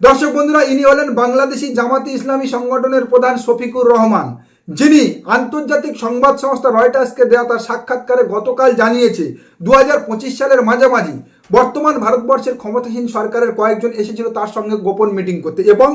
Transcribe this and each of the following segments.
দর্শক বন্ধুরা, ইনি হলেন বাংলাদেশি জামাতি ইসলামী সংগঠনের প্রধান শফিকুর রহমান। যিনি আন্তর্জাতিক সংবাদ সংস্থা রয়টার্সকে দেওয়া তার সাক্ষাৎকারে গতকাল জানিয়েছে দু হাজার পঁচিশ সালের মাঝামাঝি বর্তমান ভারতবর্ষের ক্ষমতাহীন সরকারের কয়েকজন এসেছিল তার সঙ্গে গোপন মিটিং করতে এবং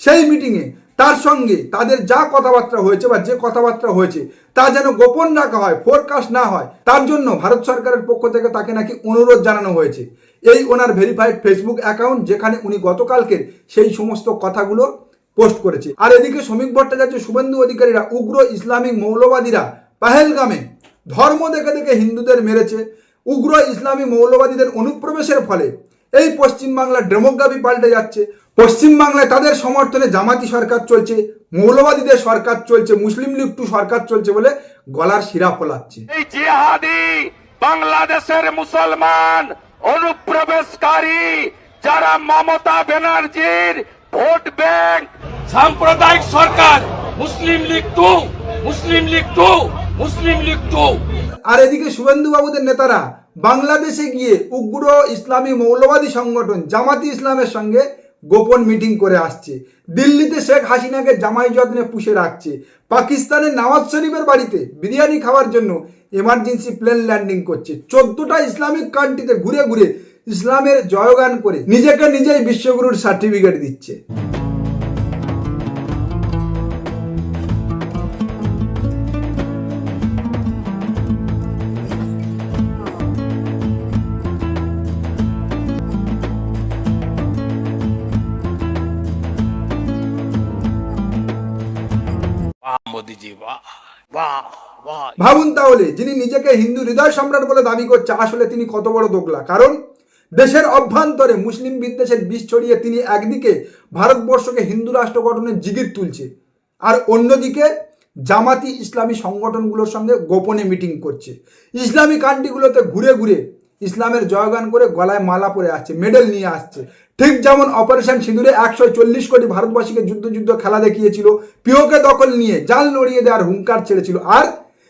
সেই মিটিংয়ে তার সঙ্গে তাদের যা কথাবার্তা হয়েছে বা যে কথাবার্তা হয়েছে তা যেন গোপন রাখা হয় ফোরকাস্ট না হয়, তার জন্য ভারত সরকারের পক্ষ থেকে তাকে নাকি অনুরোধ জানানো হয়েছে। এই ওনার ভেরিফাইড ফেসবুক অ্যাকাউন্ট যেখানে উনি গতকালকের সেই সমস্ত কথাগুলো পোস্ট করেছে। আর এদিকে শ্রমিক ভট্টাচার্য শুভেন্দু অধিকারীরা উগ্র ইসলামিক মৌলবাদীরা পাহেলগামে ধর্ম দেখে দেখে হিন্দুদের মেরেছে। উগ্র ইসলামী মৌলবাদীদের অনুপ্রবেশের ফলে এই পশ্চিমবাংলার ডেমোগ্রাফি পাল্টে যাচ্ছে। পশ্চিমবাংলায় তাদের সমর্থনে জামাতি সরকার চলছে, মৌলবাদীদের সরকার চলছে, মুসলিম লীগ টু সরকার চলছে বলে গলার শিরা ফোলাচ্ছে। এই জিহাদি বাংলাদেশের মুসলমান, অনুপ্রবেশকারী, যারা মমতা ব্যানার্জির ভোট ব্যাংক, সাম্প্রদায়িক সরকার, Muslim League two, Muslim League two, Muslim League two. আর এদিকে শুভেন্দু বাবুদের নেতারা বাংলাদেশে গিয়ে উগ্র ইসলামী মৌলবাদী সংগঠন জামাতি ইসলামের সঙ্গে গোপন মিটিং করে আসছে। দিল্লিতে শেখ হাসিনাকে জামাই যত্নে পুষে রাখছে। পাকিস্তানের নওয়াজ শরীফের বাড়িতে বিরিয়ানি খাওয়ার জন্য এমার্জেন্সি প্লেন ল্যান্ডিং করছে। চোদ্দটা ইসলামিক কান্ট্রিতে ঘুরে ঘুরে ইসলামের জয়গান করে নিজেকে নিজেই বিশ্বগুরুর সার্টিফিকেট দিচ্ছে। মোদিজি ভাবুন তাহলে, যিনি নিজেকে হিন্দু হৃদয় সম্রাট বলে দাবি করছে, আসলে তিনি কত বড় দোকলা কারণ, দেশের অভ্যন্তরে মুসলিম বিদ্বেষের বিষ ছড়িয়ে তিনি একদিকে ভারতবর্ষকে হিন্দু রাষ্ট্র গঠনের জিগির তুলছে, আর অন্যদিকে জামাতি ইসলামী সংগঠনগুলোর সঙ্গে গোপনে মিটিং করছে। ইসলামী কান্ট্রিগুলোতে ঘুরে ঘুরে ইসলামের জয়গান করে গলায় মালা পরে আসছে মেডেল নিয়ে আসছে ঠিক যেমন অপারেশন সিঁদুরে একশো চল্লিশ কোটি ভারতবাসীকে যুদ্ধ যুদ্ধ খেলা দেখিয়েছিল পিওকে দখল নিয়ে জাল নড়িয়ে দেওয়ার হুঙ্কার ছেড়েছিল আর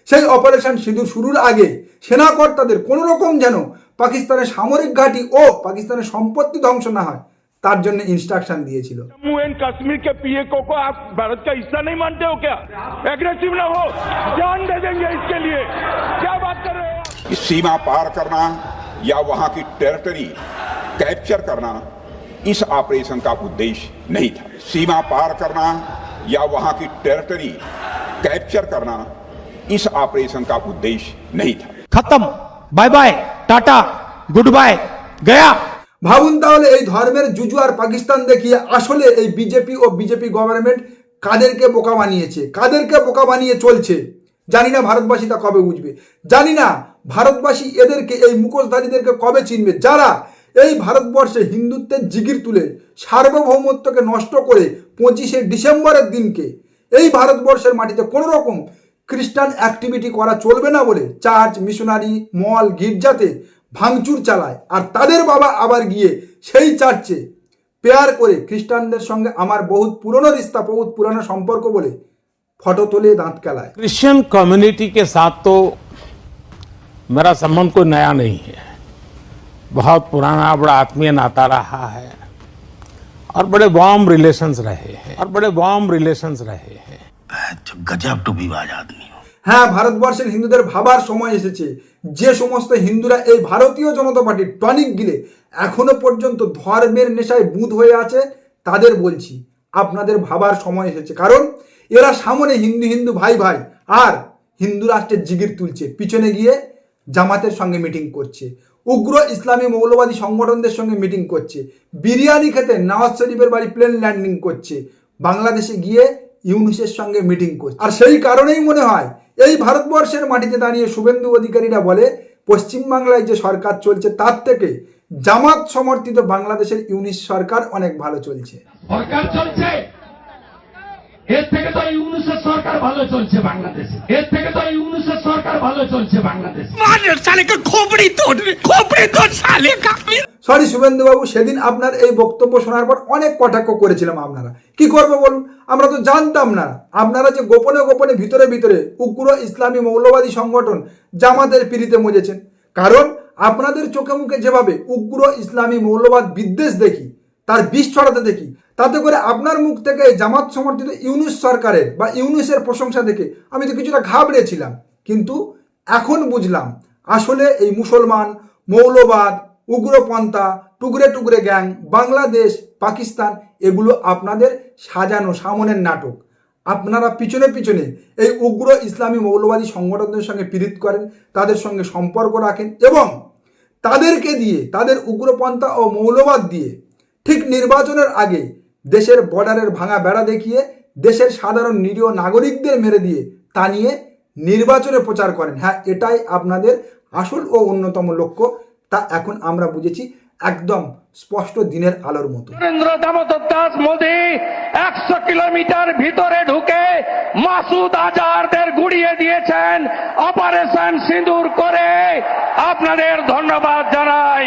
সেই অপারেশন সিঁদুর শুরুর আগে সেনাকর্তাদের কোনো রকম যেন পাকিস্তানের সামরিক ঘাঁটি ও পাকিস্তানের সম্পত্তি ধ্বংস না হয় তার জন্য ইনস্ট্রাকশন দিয়েছিল जम्मू एंड कश्मीर के पीएको को आप भारत का हिस्सा नहीं मानते हो क्या एग्रेसिव ना हो जान दे देंगे इसके लिए क्या बात कर रहे हो आप? कि सीमा पार करना या वहां की टेरिटरी कैप्चर करना इस ऑपरेशन का उद्देश्य नहीं था सीमा पार करना या वहां की टेरिटरी कैप्चर करना इस ऑपरेशन का उद्देश्य नहीं था खत्म bye bye tata goodbye गया ভাবুন তাহলে এই ধর্মের জুজু আর পাকিস্তান দেখিয়ে আসলে এই বিজেপি ও বিজেপি গভর্নমেন্ট কাদেরকে বোকা বানিয়েছে কাদেরকে বোকা বানিয়ে চলছে জানি না ভারতবাসী তা কবে বুঝবে। জানি না ভারতবাসী এদেরকে, এই মুখোশধারীদেরকে কবে চিনবে। যারা এই ভারতবর্ষে হিন্দুত্বের জিগির তুলে সার্বভৌমত্বকে নষ্ট করে পঁচিশে ডিসেম্বরের দিনকে এই ভারতবর্ষের মাটিতে কোনো রকম খ্রিস্টান অ্যাক্টিভিটি করা চলবে না বলে চার্চ, মিশনারি, মল, গির্জাতে ভাঙচুর চালায়। আর তাদের বাবা আবার গিয়ে সেই চার্চে পেয়ার করে খ্রিস্টানদের সঙ্গে আমার বহুত পুরনো রিস্তা, বহুত পুরনো সম্পর্ক বলে ফটো তোলে দাঁত কেলায় क्रिश्चियन कम्युनिटी के साथ तो मेरा संबंध कोई नया नहीं है बहुत पुराना बड़ा आत्मीय नाता रहा है और बड़े वार्म रिलेशंस रहे हैं और बड़े वार्म रिलेशंस रहे हैं गजब टू विवाज आदमी हो হ্যাঁ ভারতবর্ষের হিন্দুদের ভাবার সময় এসেছে যে সমস্ত হিন্দুরা এই ভারতীয় জনতা পার্টির টনিক গিলে এখনো পর্যন্ত ধর্মের নেশায় বুধ হয়ে আছে তাদের বলছি আপনাদের ভাবার সময় এসেছে। কারণ এরা সামনে হিন্দু হিন্দু ভাই ভাই আর হিন্দু রাষ্ট্রের জিগির তুলছে। পিছনে গিয়ে জামাতের সঙ্গে মিটিং করছে। উগ্র ইসলামী মৌলবাদী সংগঠনদের সঙ্গে মিটিং করছে। বিরিয়ানি খেতে নওয়াজ শরীফের বাড়ি প্লেন ল্যান্ডিং করছে। বাংলাদেশে গিয়ে ইউনুসের সঙ্গে মিটিং করছে। আর সেই কারণেই মনে হয়, এই ভারতবর্ষের মাটিতে দাঁড়িয়ে শুভেন্দু অধিকারীরা বলে, পশ্চিমবাংলায় যে সরকার চলছে তার থেকে জামাত সমর্থিত বাংলাদেশের ইউনিস সরকার অনেক ভালো চলছে। সরকার চলছে। এর থেকে তো ইউনুসের সরকার ভালো চলছে বাংলাদেশে। এর থেকে তো ইউনুসের সরকার ভালো চলছে বাংলাদেশে। সরি শুভেন্দু বাবু সেদিন আপনার এই বক্তব্য শোনার পর অনেক কটাক্ষ করেছিলাম আপনারা। কি করব বলুন? আমরা তো জানতাম না। আপনারা যে গোপনে গোপনে ভিতরে ভিতরে উগ্র ইসলামী মৌলবাদী সংগঠন জামাতের পিড়িতে মজেছেন। কারণ আপনাদের চোখে মুখে যেভাবে উগ্র ইসলামী মৌলবাদ বিদ্বেষ দেখি, তার বিষ ছড়াতে দেখি, তাতে করে আপনার মুখ থেকে জামাত সমর্থিত ইউনুস সরকারের বা ইউনুসের প্রশংসা দেখে আমি তো কিছুটা ঘাবড়েছিলাম। কিন্তু এখন বুঝলাম, আসলে এই মুসলমান, মৌলবাদ, উগ্রপন্থা, টুকরে টুকরে গ্যাং, বাংলাদেশ, পাকিস্তান, এগুলো আপনাদের সাজানো সামনের নাটক। আপনারা পিছনে পিছনে এই উগ্র ইসলামী মৌলবাদী সংগঠনদের সঙ্গে পীড়িত করেন, তাদের সঙ্গে সম্পর্ক রাখেন এবং তাদেরকে দিয়ে, তাদের উগ্রপন্থা ও মৌলবাদ দিয়ে, ঠিক নির্বাচনের আগে দেশের বর্ডারের ভাঙা বেড়া দেখিয়ে, দেশের সাধারণ নিরীহ নাগরিকদের মেরে দিয়ে, তা নিয়ে নির্বাচনে প্রচার করেন। হ্যাঁ এটাই আপনাদের আসল ও অন্যতম লক্ষ্য। তা এখন আমরা বুঝেছি। একদম স্পষ্ট দিনের আলোর মতো। নরেন্দ্র দামোদর দাস মোদী একশো কিলোমিটার ভিতরে ঢুকে মাসুদ আজারদের গুড়িয়ে দিয়েছেন অপারেশন সিঁদুর করে। আপনাদের ধন্যবাদ জানাই।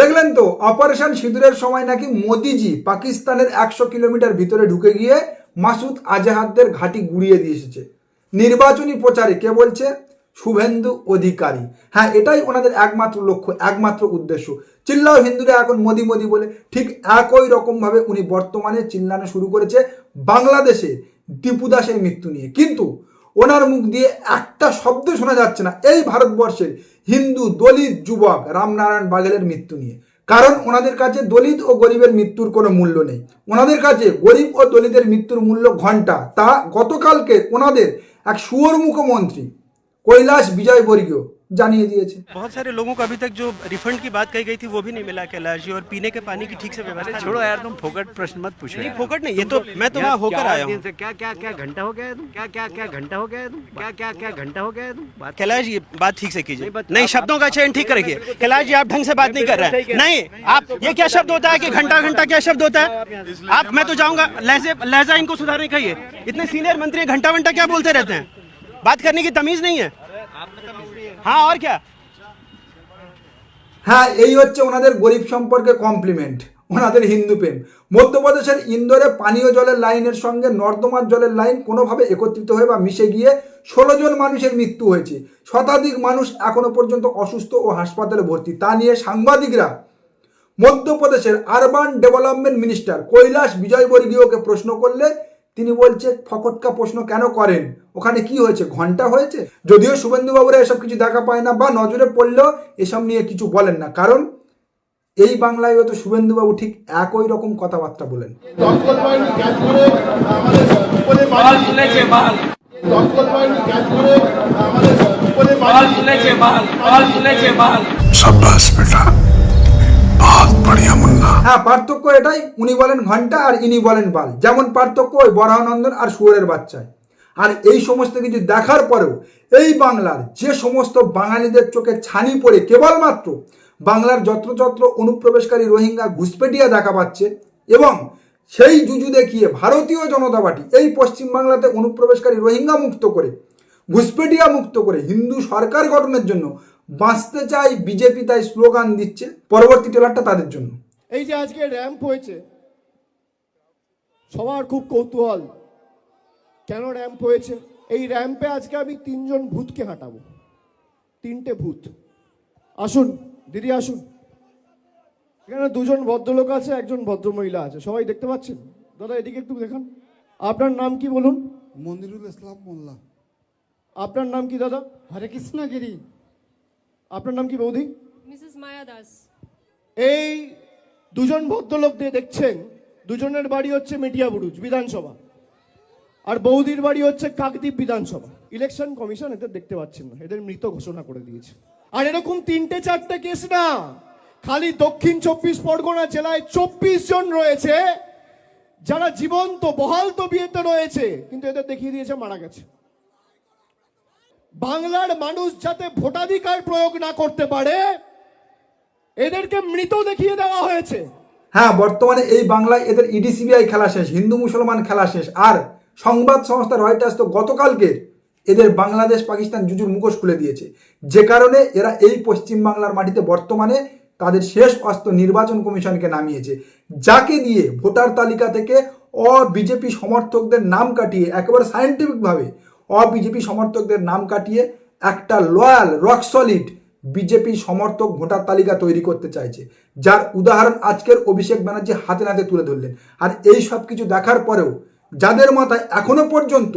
দেখলেন তো অপারেশন সিঁদুরের সময় নাকি মোদিজি পাকিস্তানের একশো কিলোমিটার ভিতরে ঢুকে গিয়ে মাসুদ আজাহাদদের ঘাঁটি গুড়িয়ে দিয়ে এসেছে। নির্বাচনী প্রচারে কে বলছে? শুভেন্দু অধিকারী। হ্যাঁ এটাই ওনাদের একমাত্র লক্ষ্য, একমাত্র উদ্দেশ্য। চিল্লাও হিন্দুরা এখন মোদি মোদি বলে। ঠিক একই রকমভাবে উনি বর্তমানে চিল্লানো শুরু করেছে বাংলাদেশে দীপু দাসের মৃত্যু নিয়ে। কিন্তু ওনার মুখ দিয়ে একটা শব্দ শোনা যাচ্ছে না এই ভারতবর্ষের হিন্দু দলিত যুবক রামনারায়ণ বাঘেলের মৃত্যু নিয়ে। কারণ ওনাদের কাছে দলিত ও গরিবের মৃত্যুর কোনো মূল্য নেই। ওনাদের কাছে গরিব ও দলিতের মৃত্যুর মূল্য ঘণ্টা। তা গতকালকে ওনাদের এক সুয়র মুখ্যমন্ত্রী कैलाश विजय बोरियो जानिए दिए बहुत सारे लोगों को अभी तक जो रिफंड की बात कही गई थी वो भी नहीं मिला कैलाश जी और पीने के पानी की ठीक से व्यवस्था छोड़ो यार तुम फोकट प्रश्न मत पूछो नहीं फोकट नहीं ये तो मैं तो वहाँ होकर आया हूँ। क्या क्या क्या घंटा हो गया तुम? क्या क्या क्या घंटा हो गया तुम? क्या क्या क्या घंटा हो गया तुम? कैलाश जी बात ठीक से कीजिए। नहीं शब्दों का चयन ठीक करिए कैलाश जी आप ढंग से बात नहीं कर रहे हैं। नहीं आप ये क्या शब्द होता है की घंटा घंटा क्या शब्द होता है? आप मैं तो जाऊँगा लहजे लहजा इनको सुधारने कहिए इतने सीनियर मंत्री घंटा घंटा क्या बोलते रहते हैं? बात करने की तमीज नहीं है हाँ और क्या হ্যাঁ এই হচ্ছে ওনাদের গরিব সম্পর্কে কমপ্লিমেন্ট ওনাদের হিন্দু প্রেম মধ্যপ্রদেশের ইন্দোরে পানীয় জলের লাইনের সঙ্গে নর্দমার জলের লাইন কোনোভাবে একত্রিত হয়ে বা মিশে গিয়ে ষোলো জন মানুষের মৃত্যু হয়েছে শতাধিক মানুষ এখনো পর্যন্ত অসুস্থ ও হাসপাতালে ভর্তি তা নিয়ে সাংবাদিকরা মধ্যপ্রদেশের আরবান ডেভেলপমেন্ট মিনিস্টার কৈলাস বিজয়বর্গীয়কে প্রশ্ন করলে তিনি বলছে ফকটকা প্রশ্ন কেন করেন? ওখানে কি হয়েছে? ঘণ্টা হয়েছে? যদিও শুভেন্দুবাবুরা এসব কিছু দেখা পায় না বা নজরে পড়লেও এসব নিয়ে কিছু বলেন না। কারণ এই বাংলায় হয়তো শুভেন্দুবাবু ঠিক একই রকম কথাবার্তা বলেন। সাব্বাস বেটা। পারি না। হ্যাঁ পার্থক্য এটাই, উনি বলেন ঘণ্টা আর ইনি বলেন বাল। যেমন পার্থক্য ওই বরাহনন্দন আর সুয়ারের বাচ্চায়। আর এই সমস্ত কিছু দেখার পরেও এই বাংলার যে সমস্ত বাঙালিদের চোখে ছানি পড়ে কেবলমাত্র বাংলার যত্রযত্র অনুপ্রবেশকারী রোহিঙ্গা ঘুষপেটিয়া দেখা পাচ্ছে এবং সেই জুজু দেখিয়ে ভারতীয় জনতা পার্টি এই পশ্চিমবাংলাতে অনুপ্রবেশকারী রোহিঙ্গা মুক্ত করে, ঘুষপেটিয়া মুক্ত করে হিন্দু সরকার গঠনের জন্য বাঁচতে চাই বিজেপি তাই স্লোগান দিচ্ছে পরবর্তী টেলারটা তাদের জন্য। এই যে আজকে র্যাম্প হয়েছে সবার খুব কৌতূহল কেন র্যাম্প হয়েছে? এই র্যাম্পে আজকে আমি তিনজন ভূতকে হাঁটাবো। তিনটে ভূত। আসুন দিদি আসুন। এখানে দুজন ভদ্রলোক আছে একজন ভদ্রমহিলা আছে। সবাই দেখতে পাচ্ছেন? দাদা এদিকে একটু দেখান। আপনার নাম কি বলুন? মনিরুল ইসলাম মোল্লা। আপনার নাম কি দাদা? হরে কৃষ্ণগিরি। আপনার নাম কি বৌদি? মিসেস মায়া দাস। এই দুজন ভদ্রলোক দিয়ে দেখছেন দুজনের বাড়ি হচ্ছে মেটিয়াবুরুজ বিধানসভা। আর বৌদির বাড়ি হচ্ছে কাকদ্বীপ বিধানসভা। ইলেকশন কমিশন এদের দেখতে পাচ্ছেন না এদের মৃত ঘোষণা করে দিয়েছে। আর এরকম তিনটে চারটে কেস না খালি দক্ষিণ চব্বিশ পরগনা জেলায় চব্বিশ জন রয়েছে যারা জীবন্ত বহাল তবিয়েতে রয়েছে কিন্তু এদের দেখিয়ে দিয়েছে মারা গেছে। বাংলার মানুষ যাতে ভোটাধিকার প্রয়োগ না করতে পারে, এদেরকে মৃত দেখিয়ে দেওয়া হয়েছে। হ্যাঁ বর্তমানে এই বাংলায় এদের ইডিসিবিআই খেলা শেষ, হিন্দু মুসলমান খেলা শেষ। আর সংবাদ সংস্থা রয়টার্স তো গতকালকে এদের বাংলাদেশ পাকিস্তান জুজুর মুখোশ খুলে দিয়েছে। যে কারণে এরা এই পশ্চিম বাংলার মাটিতে বর্তমানে তাদের শেষ অস্ত্র নির্বাচন কমিশনকে নামিয়েছে। যাকে দিয়ে ভোটার তালিকা থেকে অ বিজেপি সমর্থকদের নাম কাটিয়ে একেবারে সায়েন্টিফিকভাবে অ বিজেপি সমর্থকদের নাম কাটিয়ে একটা লয়াল রক সলিড বিজেপি সমর্থক ভোটার তালিকা তৈরি করতে চাইছে। যার উদাহরণ আজকের অভিষেক ব্যানার্জি হাতে নাতে তুলে ধরলেন। আর এই সব কিছু দেখার পরেও যাদের মাথায় এখনও পর্যন্ত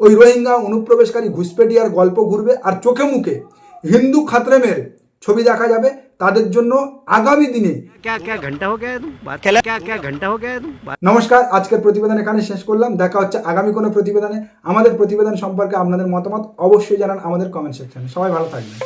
ওই রোহিঙ্গা অনুপ্রবেশকারী ঘুষপেটিয়ার গল্প ঘুরবে আর চোখে মুখে হিন্দু খাতরেমের ছবি দেখা যাবে তাদের জন্য আগামী দিনে। নমস্কার আজকের প্রতিবেদন এখানে শেষ করলাম। দেখা হচ্ছে আগামী কোনো প্রতিবেদনে। আমাদের প্রতিবেদন সম্পর্কে আপনাদের মতামত অবশ্যই জানান আমাদের কমেন্ট সেকশনে সবাই ভালো থাকবেন।